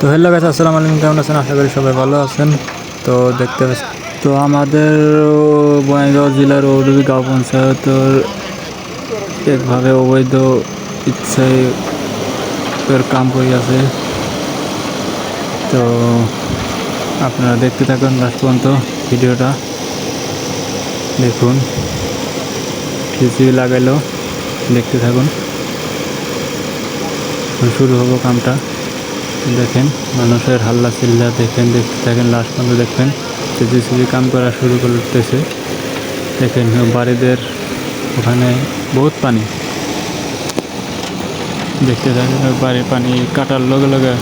তো হ্যালো গাছ আসসালামু আলাইকুম, কেমন আছেন? আশা করি সবাই ভালো আছেন। তো দেখতে তো আমাদের বঙ্গাইগাঁও জেলার ওডুবি গাঁও পঞ্চায়েতের একভাবে অবৈধ ইচ্ছায় কাম করে আছে। তো আপনারা দেখতে থাকুন লাস্ট পর্যন্ত ভিডিওটা। দেখুন, কিছু লাগাইলো, দেখতে থাকুন। শুরু হব কামটা। দেখেন, মানুষের হাল্লা চিল্লা দেখেন, দেখতে থাকেন লাস্ট পর্যন্ত দেখবেন। জেসিবি কাম করা শুরু করতেছে দেখেন, বাড়িদের ওখানে বহুত পানি। দেখতে থাকেন বাড়ির পানি কাটার লগে লগে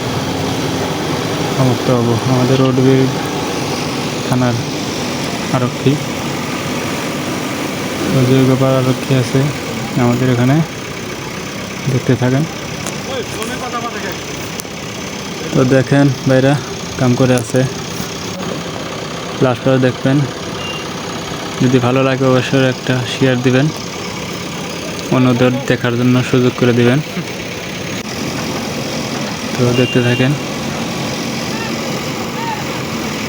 সমস্ত হব আমাদের রোডবির থানার আরক্ষী। জৈবপাড় আরক্ষী আছে, আমাদের এখানে। দেখতে থাকেন। তো দেখেন ভাইরা কাম করে আছে। লাস্ট করে দেখবেন। যদি ভালো লাগে অবশ্যই একটা শেয়ার দিবেন। অন্যদের দেখার জন্য সুযোগ করে দিবেন। তো দেখতে থাকেন।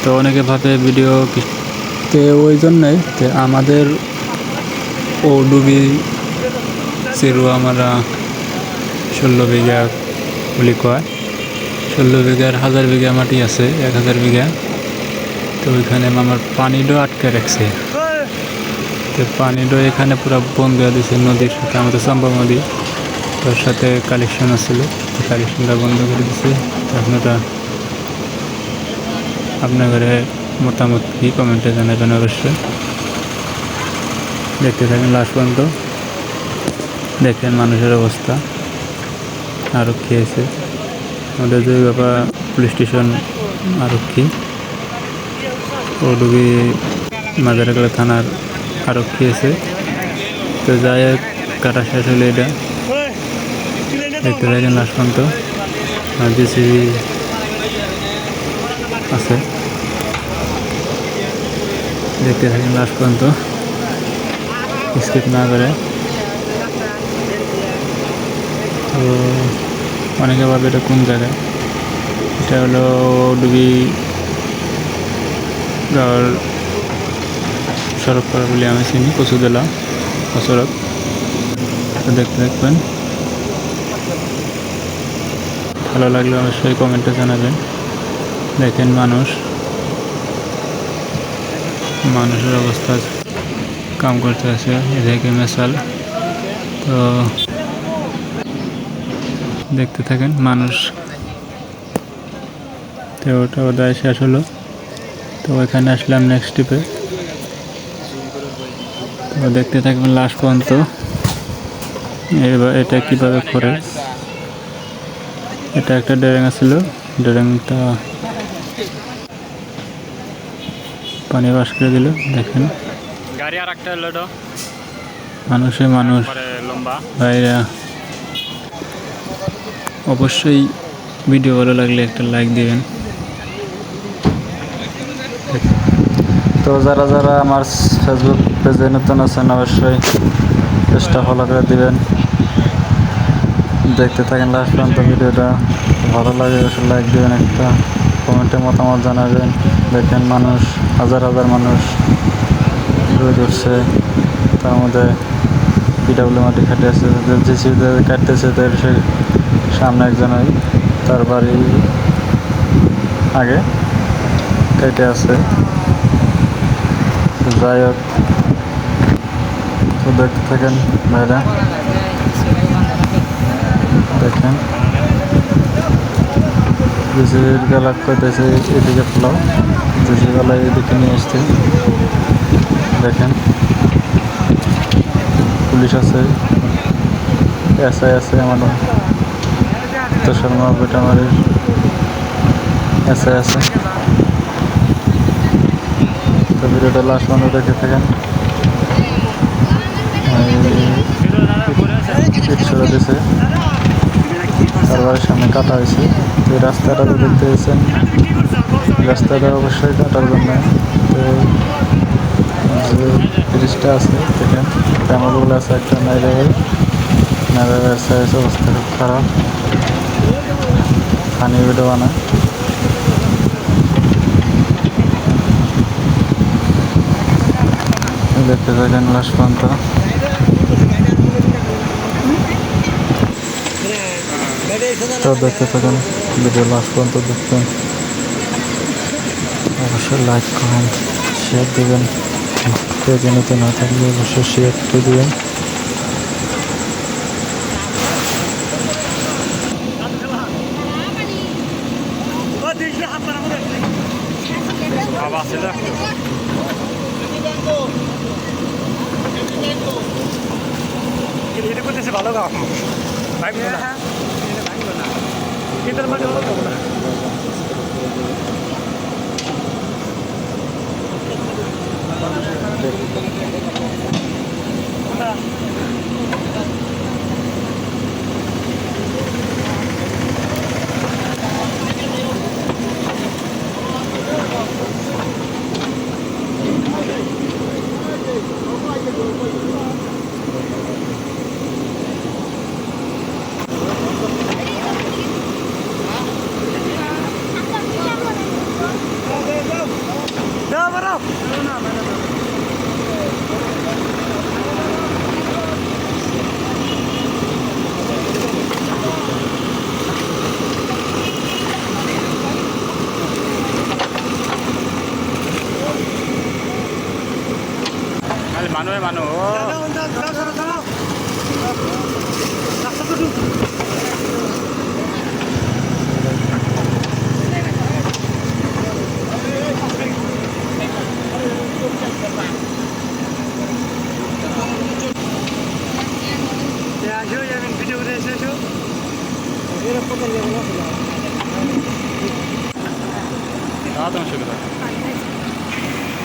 তো অনেকে ভাবে ভিডিও তো ওই জন্যই যে আমাদের ও ডুবি চিরু আমরা ষোলো বিঘা বলি কয়। ষোলো বিঘার হাজার বিঘা মাটি আছে, এক হাজার বিঘা। তো ওইখানে আমার পানিটাও আটকে রাখছে। তো পানিটাও এখানে পুরো বন্ধ হয়ে দিয়েছে নদীর সাথে, আমাদের চম্পা নদী। তার সাথে কালেকশন আছিল কালেকশনটা বন্ধ করে দিছে। ওটা আপনার ঘরে মতামত কি কমেন্টে জানাবেন অবশ্যই। দেখতে থাকেন লাস্ট পর্যন্ত। দেখেন মানুষের অবস্থা আরক্ষী আছে। আমাদের জয়বাবা পুলিশ স্টেশন আরক্ষী। ওডুবি মাজারাকলা থানার আরক্ষী আছে। তো যাই হোক, কাটা শেষ হলে এটা। দেখতে থাকেন লাস্ট জেসিবি আছে। দেখতে থাকেন লাস্ট পর্যন্ত। স্কিপ না করে। তো অনেকে ভাবে এটা কোন জায়গায়? এটা হলো ডুবি গাঁওয়ার সড়ক পাড়া বলে আমি চিনি, কচুদলা, সড়ক। দেখতে দেখবেন। ভালো লাগলে অবশ্যই কমেন্টে জানাবেন। দেখেন মানুষ। মানুষের অবস্থা কাম করতে আছে, এদিকে মেশাল। তো দেখতে থাকেন মানুষ। তো ওটা ওদায় শেষ হলো। তো ওইখানে আসলাম নেক্সট ট্রিপে তো দেখতে থাকবেন লাস্ট পর্যন্ত। এবার এটা কীভাবে করে? এটা একটা ডেরেং ছিল। ডেরেংটা পানি বাস করে দিল দেখেন। গাড়ি আর একটা মানুষে মানুষ। লম্বা। ভাইরা। অবশ্যই ভিডিও ভালো লাগলে একটা লাইক দিবেন। তো যারা যারা আমার ফেসবুক পেজে নতুন আছেন, অবশ্যই চেষ্টা ফলো করে দিবেন। দেখতে থাকেন লাস্ট পর্যন্ত ভিডিওটা ভালো লাগে লাইক দিবেন একটা কমেন্টে মতামত জানাবেন। দেখেন মানুষ, হাজার হাজার মানুষ রোদ উঠছে তার মধ্যে পিডাব্লিউ মাটি খাটে আছে জেসিবিতে কাটতেছে, তাদের সে সামনে একজন ওই তার বাড়ি আগে কেটে আছে। যাই হোক, তো দেখতে থাকেন ভাইরা। দেখেন। জেসিবির গলা করতেছে এদিকে ফ্লাও। জেসিবি গলা এদিকে নিয়ে আসছে। দেখেন। পুলিশ আছে, এসআই আছে আমার তো শর্মা বেটামারির এসআই আছে। তো ভিডিওটা লাস্ট পর্যন্ত দেখে থাকেন। তারপরে সামনে কাটা হয়েছে। তো এই রাস্তাটা তো দেখতে পেয়েছেন রাস্তাটা অবশ্যই কাটার জন্য। তো ব্রিজটা আছে, দেখেন। ট্যামাগুলো আছে একটা নাইরে নাইরের সাইজ অবস্থা খুব খারাপ। ফানি ভিডিও বানায়। দেখতে থাকেন লাস্ট তো দেখতে থাকেন ভিডিও লাস্ট পর্যন্ত দেখবেন। অবশ্যই লাইক কমেন্ট শেয়ার দেবেন। নতুন না থাকলে অবশ্যই শেয়ার করে দেবেন। এটা ভালো না খালি মানুহে মানুহ। ও। আসো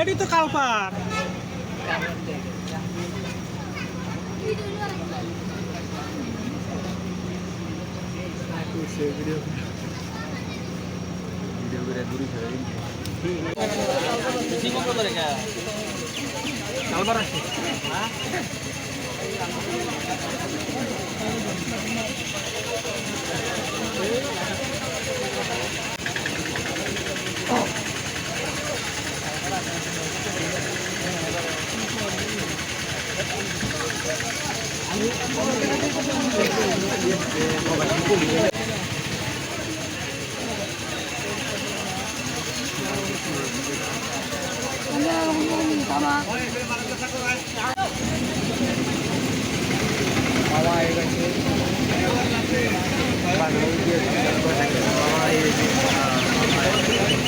এটি তো কালপার কালপার আছে হিমন্ত বাবা হয়ে গেছে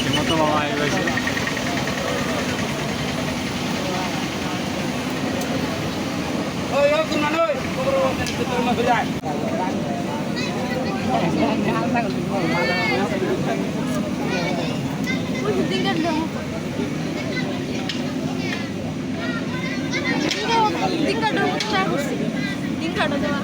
হিমন্ত মামা হয়ে গেছে ওই দিনটা করছি কাটো দেওয়া।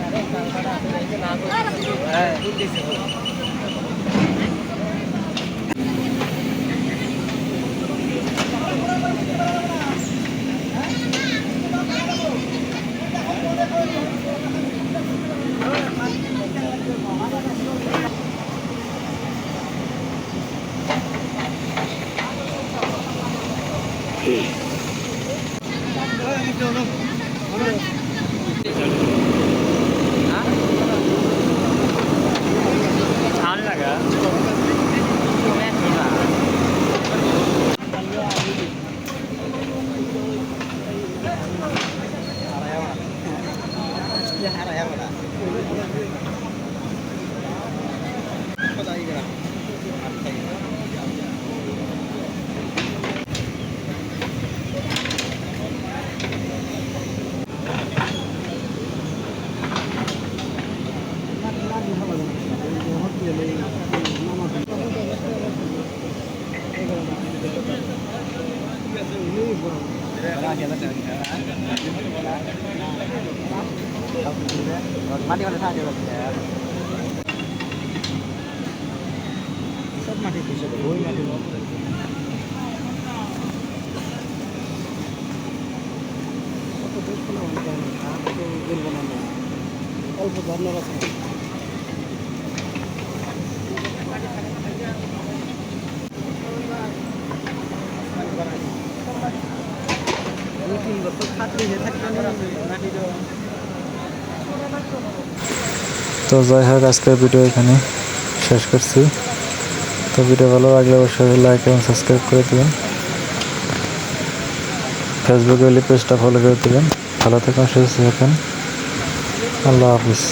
সব মাটি পিছিয়ে ওই মাটি অল্প ধর্নার আছে। তিন বছর তো যাই হোক আজকের ভিডিও এখানে শেষ করছি। তো ভিডিও ভালো লাগলে অবশ্যই লাইক এবং সাবস্ক্রাইব করে দেবেন। ফেসবুকে পেজটা ফলো করে দেবেন। ভালো থাকুন, সুস্থ থাকুন। আল্লাহ হাফিজ।